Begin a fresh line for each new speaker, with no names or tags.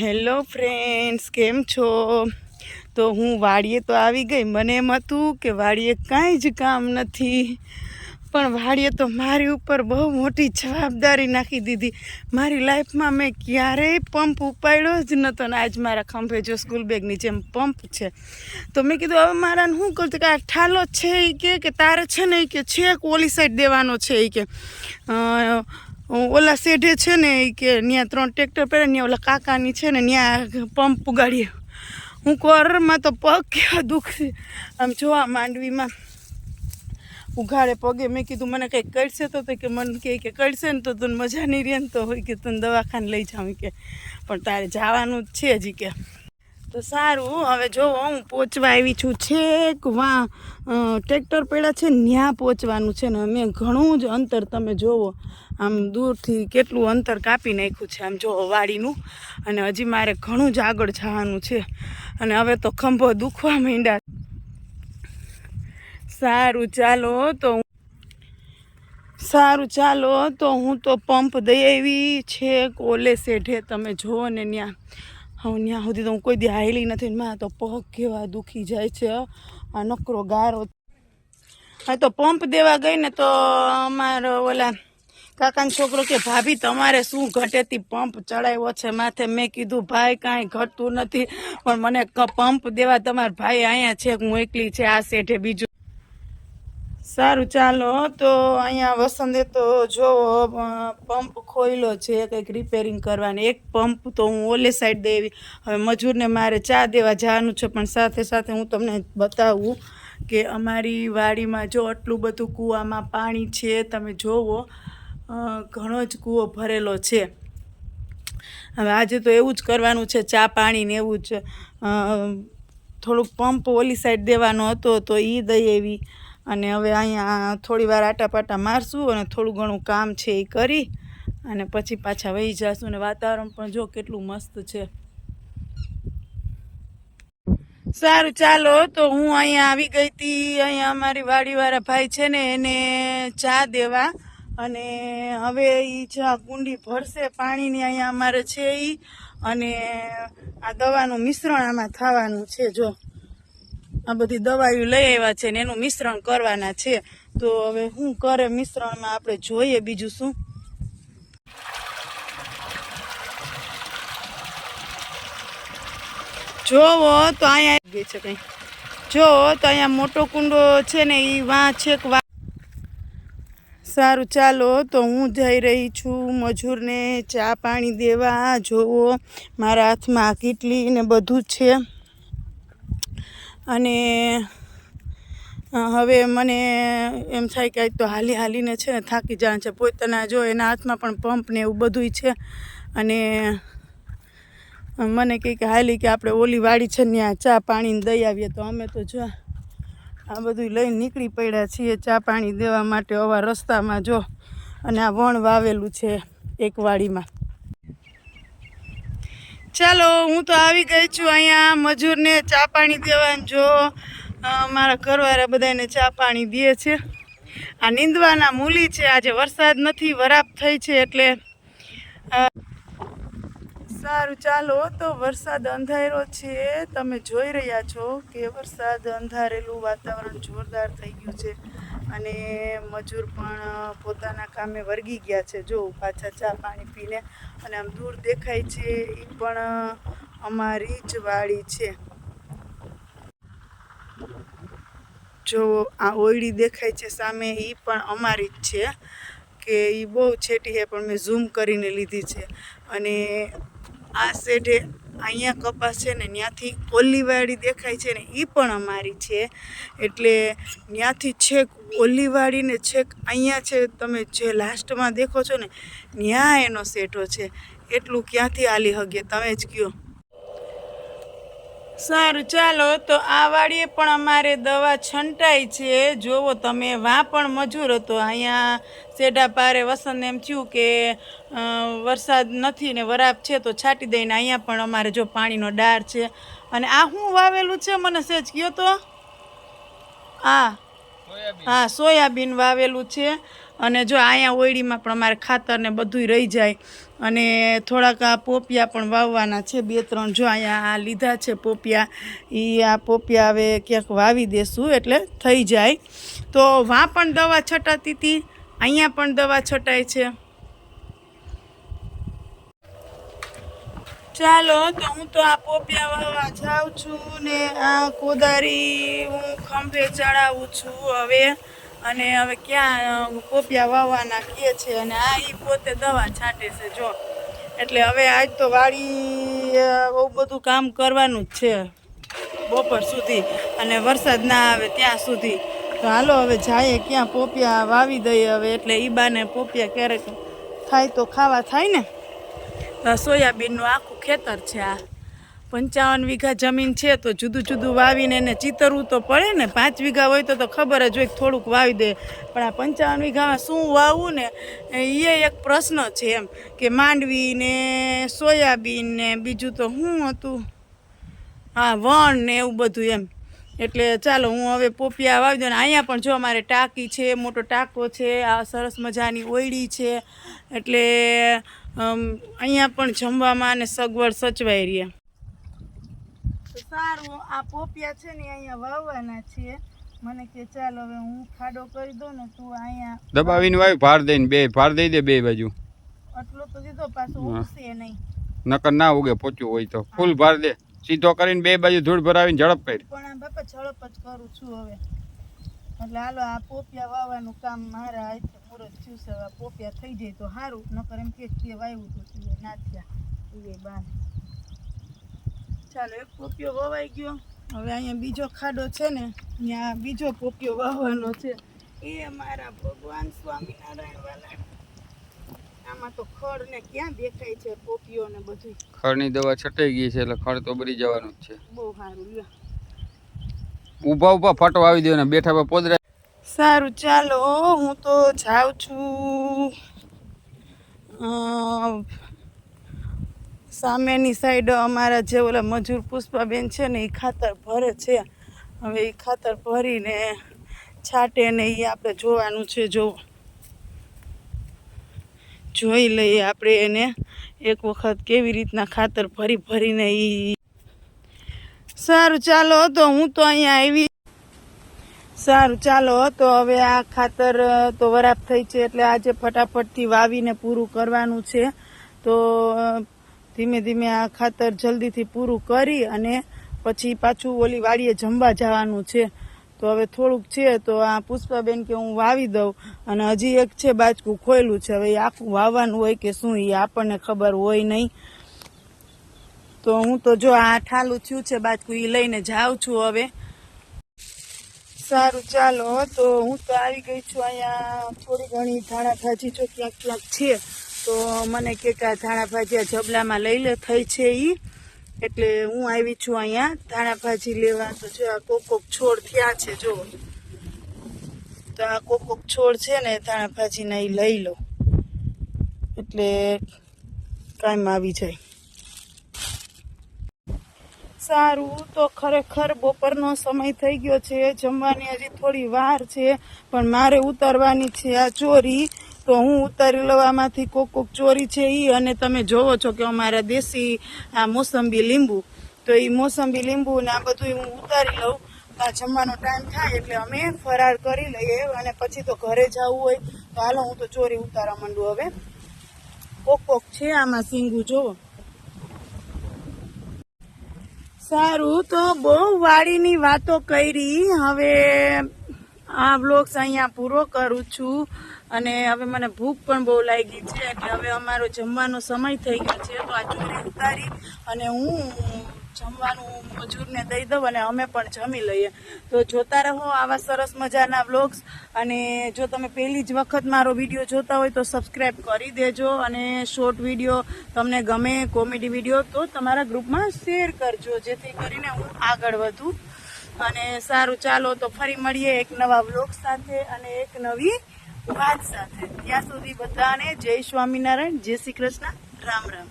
Hello friends, કેમ છો? તો હું વાડીએ તો આવી ગઈ. મને એમ હતું કે વાડીએ કાંઈ જ કામ નથી. પણ વાડીએ તો મારી ઉપર બહુ મોટી જવાબદારી નાખી દીધી. મારી લાઈફમાં મેં ક્યારેય પંપ ઉપાડ્યો જ નહોતો ને આજ મારા ખંભે જો સ્કૂલ બેગની જેમ પંપ છે. તો મેં કીધું, હવે મારાને શું કરતું કે, આ ઠાલો છે એ કે તારે છે ને એ કે છેક ઓલી સાઈડ દેવાનો છે એ કે. ઓલા શેઢે છે ને એ કે ત્યાં ત્રણ ટ્રેક્ટર પહેરે ને ઓલા કાકાની છે ને ત્યાં પંપ ઉગાડીએ. હું કોરમાં તો પગ કેવા દુખશે આમ જોવા માંડવીમાં ઉઘાડે પગે. મેં કીધું, મને કંઈક કરશે તો? કે, મને કહે કે કરશે ને તો તને મજા નહીં રહે ને તો હોય કે તને દવાખાને લઈ જાઉં. કે, પણ તારે જવાનું જ છે હજી કે તો સારું હવે જો હું પહોંચવા આવી છું છેક વા ટ્રેક્ટર પેડા છે ત્યાં પહોંચવાનું છે ને અમે ઘણું જ અંતર તમે જોવો. આમ દૂરથી કેટલું અંતર કાપી નાખ્યું છે. આમ જોવો વાડીનું. અને હજી મારે ઘણું જ આગળ જવાનું છે. અને હવે તો ખંભો દુખવા માંડ્યા. સારું, ચાલો, તો સારું, ચાલો, તો હું તો પંપ દઈ આવી છે ઓલે શેઢે. તમે જુઓ ને ત્યાં હું ત્યાં સુધી તો હું કોઈ દી હાયલી નથી મારા તો પગ કેવા દુખી જાય છે આ નકરો ગારો હા તો પંપ દેવા ગઈ ને તો અમારો ઓલા કાકાનો છોકરો કે, ભાભી, તમારે શું ઘટેથી પંપ ચડાવ્યો છે? માથે મેં કીધું, ભાઈ, કાંઈ ઘટતું નથી, પણ મને પંપ દેવા તમારા ભાઈ અહીંયા છે, હું એકલી છે, આ શેઠે બીજું સારું, ચાલો તો અહીંયા વસંતે તો જો પંપ ખોઈલો છે, કંઈક રિપેરિંગ કરવાની. એક પંપ તો હું ઓલે સાઈડ દેવી. હવે મજૂરને મારે ચા દેવા જવાનું છે, પણ સાથે સાથે હું તમને બતાવું કે અમારી વાડીમાં જો આટલું બધું કૂવામાં પાણી છે, તમે જોવો ઘણો જ કૂવો ભરેલો છે. હવે આજે તો એવું જ કરવાનું છે, ચા પાણી ને એવું જ થોડુંક પંપ ઓલી સાઈડ દેવાનો હતો, તો એ દઈ એવી અને હવે અહીંયા થોડી વાર આટાપાટા મારશું અને થોડું ઘણું કામ છે એ કરી અને પછી પાછા વહી જશું અને વાતાવરણ પણ જો કેટલું મસ્ત છે. સારું, ચાલો, તો હું અહીંયા આવી ગઈ હતી. અહીંયા અમારી વાડીવાળા ભાઈ છે ને, એને ચા દેવા અને હવે એ ચા કુંડી ભરશે, પાણીની અહીંયા અમારે છે એ અને આ દવાનું મિશ્રણ આમાં થવાનું છે, જો. આ બધી દવાઈઓ લઈ આવ્યા છે ને એનું મિશ્રણ કરવાના છે. તો હવે શું કરે મિશ્રણમાં આપણે જોઈએ બીજું શું? જોવો તો અહીંયા ગઈ છે કંઈ. જોવો તો અહીંયા મોટો કુંડો છે ને એ વાં છેક વા સારું ચાલો તો હું જઈ રહી છું મજૂરને ચા પાણી દેવા. જોવો મારા હાથમાં કીટલી ને બધું છે. અને હવે મને એમ થાય કે તો હાલી હાલીને છે, થાકી જાય છે. પોતાના જો એના હાથમાં પણ પંપ ને એવું બધુંય છે. અને મને કહે કે હાલી કે આપણે ઓલી વાડી છે ત્યાં ચા પાણીને દઈ આવીએ. તો અમે તો જો આ બધું લઈને નીકળી પડ્યા છીએ ચા પાણી દેવા માટે. અવા રસ્તામાં જો અને આ વણ વાવેલું છે એક વાડીમાં. ચાલો, હું તો આવી ગઈ છું અહીંયા મજૂરને ચા પાણી દેવાનું. જો મારા ઘરવાળા બધાને ચા પાણી દે છે. આ નીંદવાના મૂલી છે. આજે વરસાદ નથી, વરાપ થઈ છે એટલે સારું, ચાલો, તો વરસાદ અંધારો છે. તમે જોઈ રહ્યા છો કે વરસાદ અંધારેલું વાતાવરણ જોરદાર થઈ ગયું છે. અને મજૂર પણ પોતાના કામે વર્ગી ગયા છે. જો, પાછા ચા પાણી પીને અને આમ દૂર દેખાય છે એ પણ અમારી જ વાડી છે. જો, આ ઓયડી દેખાય છે સામે એ પણ અમારી જ છે, કે એ બહુ છેટી છે, પણ મેં ઝૂમ કરીને લીધી છે. અને આ શેઢે અહીંયા કપાસ છે ને ત્યાંથી ઓલીવાડી દેખાય છે ને એ પણ અમારી છે. એટલે ત્યાંથી છેક ઓલીવાડી ને છેક અહીંયા છે. તમે જે લાસ્ટમાં દેખો છો ને ત્યાં એનો સેટો છે. એટલું ક્યાંથી આલી હગે? તમે જ કયો. સારું ચાલો તો આ વાડીએ પણ અમારે દવા છંટાઈ છે. જોવો તમે વાં પણ મજૂર હતો. અહીંયા સેડા પારે વસંત એમ થયું કે વરસાદ નથી ને વરાપ છે તો છાંટી દઈને અહીંયા પણ અમારે જો પાણીનો ડાર છે. અને આ શું વાવેલું છે મને સહેજ કયો તો? આ. હા સોયાબીન વાવેલું છે. અને જો અહીંયા ઓયડીમાં પણ અમારે ખાતર ને બધુંય રહી જાય. અને થોડાક આ પોપિયા પણ વાવવાના છે, બે ત્રણ જો અહીંયા આ લીધા છે પોપિયા એ આ પોપિયા હવે ક્યાંક વાવી દેશું એટલે થઈ જાય. તો વાં પણ દવા છટાતી હતી અહીંયા પણ દવા છટાય છે. ચાલો, તો હું તો આ પોપિયા વાવવા જાઉં છું ને આ કોદારી હું ખંભે ચડાવું છું હવે. અને હવે ક્યાં કોપિયા વાવવાના કહે છે અને આ એ પોતે દવા છાંટે છે જો. એટલે હવે આજ તો વાડી બહુ બધું કામ કરવાનું જ છે બપોર સુધી. અને વરસાદ ના આવે ત્યાં સુધી. તો હાલો હવે જાય ક્યાં પોપિયા વાવી દઈએ હવે. એટલે ઈ બાને પોપિયા ક્યારેક થાય તો ખાવા થાય ને? સોયાબીનનું આખું ખેતર છે આ. પંચાવન વીઘા જમીન છે તો જુદું જુદું વાવીને એને ચિતરવું તો પડે ને. પાંચ વીઘા હોય તો તો ખબર જ હોય થોડુંક વાવી દે. પણ આ પંચાવન વીઘામાં શું વાવવું ને, એ એક પ્રશ્ન છે એમ. કે માંડવી ને સોયાબીન ને બીજું તો શું હતું? હા, વણ ને એવું બધું એમ. એટલે ચાલો હું હવે પોપિયા વાવી દઉં ને. અહીંયા પણ જો અમારે ટાંકી છે, મોટો ટાંકો છે, આ સરસ મજાની ઓયડી છે. એટલે અહીંયા પણ જમવામાં અને સગવડ સચવાઈ રહે. તો સારું આ પોપિયા છે ને અહીંયા વાવવાના છીએ મને કે ચાલ હવે હું ખાડો કરી દઉં ને તું અહીંયા
દબાવીને વાવી ભાર દઈને બે ભાર દઈ દે બે બાજુ.
આટલો તો દીધો પાછો. ઉગશે નહીં.
નકર ના ઉગે પોચું હોય તો. ફૂલ ભાર દે. સીધો કરીને બે બાજુ ધૂળ ભરાવીને ઝડપ કરી.
પણ બાપા ઝડપ જ કરું છું હવે. એટલે હાલો આ પોપિયા વાવવાનું કામ મારા હાથે પૂરો થયું છે. પોપિયા થઈ જાય તો સારું. નકર એમ કે વાવ્યું તો તું ના થયા. એ બાર ચાલો એક પોપિયો વવાઈ ગયો. હવે અહીંયા બીજો ખાડો છે ને ત્યાં બીજો પોપિયો વાવવાનો છે. એ મારા ભગવાન સ્વામિનારાયણ વાલા. આમાં તો ખડ ને ક્યાં દેખાય છે પોપિયો ને બધું
ખડની દવા છટાઈ ગઈ છે એટલે ખડ તો બળી જવાનું જ છે.
બહુ સારું લ્યો.
ઊભા ઊભા ફાટો આવી દેવાના બેઠા પોદરા
સારું ચાલો હું તો જાઉં છું. સામેની સાઈડ અમારા જે ઓલા મજૂર પુષ્પાબેન છે ને એ ખાતર ભરે છે. હવે એ ખાતર ભરીને છાંટે ને એ આપણે જોવાનું છે, જો. જોઈ લઈએ આપણે એને. એક વખત કેવી રીતના ખાતર ભરી ભરીને એ સારું ચાલો તો હું તો અહીંયા આવી. સારું ચાલો તો હવે આ ખાતર તો વરાપ થઈ છે, એટલે આજે ફટાફટથી વાવીને પૂરું કરવાનું છે. તો ધીમે ધીમે આ ખાતર જલ્દીથી પૂરું કરી અને પછી પાછું ઓલી વાડીએ જમવા જવાનું છે. તો હવે થોડુંક છે તો આ પુષ્પાબેન કે હું વાવી દઉં અને હજી એક છે બાજકું ખોયલું છે. હવે આખું વાવવાનું હોય કે શું એ આપણને ખબર હોય નહીં. તો હું તો જો આ ઠાલું થયું છે બાજકું એ લઈને જાઉં છું હવે. સારું, ચાલો તો હું તો આવી ગઈ છું અહીંયા થોડી ઘણી ધાણા થાજી જો ક્યાંક ક્યાંક છે. તો મને કે કે ધાણા ભાજી આ જબલામાં લઈ લે, થઈ છે એ એટલે હું આવી છું અહીંયા. ધાણા ભાજી લેવા તો જો આ કોક કોક છોડ થયા છે, જો. તો આ કોક કોક છોડ છે ને, ધાણા ભાજીને એ લઈ લો. એટલે કાયમ આવી જાય. સારું તો ખરેખર બપોરનો સમય થઈ ગયો છે. જમવાની હજી થોડી વાર છે, પણ મારે ઉતારવાની છે આ ચોરી. તો હું ઉતારી લઉં આમાંથી કોક કોક ચોરી છે એ અને તમે જોવો છો કે અમારા દેશી આ મોસંબી લીંબુ. તો એ મોસંબી લીંબુ ને આ બધું હું ઉતારી લઉં. આ જમવાનો ટાઈમ થાય એટલે અમે ફરાર કરી લઈએ અને પછી તો ઘરે જવું હોય. તો હાલો હું તો ચોરી ઉતારવા માંડું હવે. કોક કોક છે આમાં સિંગું, જોવો. સારું તો બહુ વાડીની વાતો કરી. હવે આ બ્લોગ્સ અહીંયા પૂરો કરું છું અને હવે મને ભૂખ પણ બહુ લાગી છે એટલે હવે અમારો જમવાનો સમય થઈ ગયો છે. તો આ ચોરી ઉતારી અને હું જમવાનું મજૂરને દઈ દઉં અને અમે પણ જમી લઈએ. તો જોતા રહો આવા સરસ મજાના વ્લોગ્સ અને જો તમે પહેલી જ વખત મારો વીડિયો જોતા હોય તો સબસ્ક્રાઈબ કરી દેજો અને શોર્ટ વીડિયો તમને ગમે કોમેડી વીડિયો તો તમારા ગ્રુપમાં શેર કરજો, જેથી કરીને હું આગળ વધું. અને સારું ચાલો તો ફરી મળીએ એક નવા બ્લોગ સાથે અને એક નવી વાત સાથે. ત્યાં સુધી બધાને જય સ્વામિનારાયણ, જય શ્રી કૃષ્ણ. રામ રામ.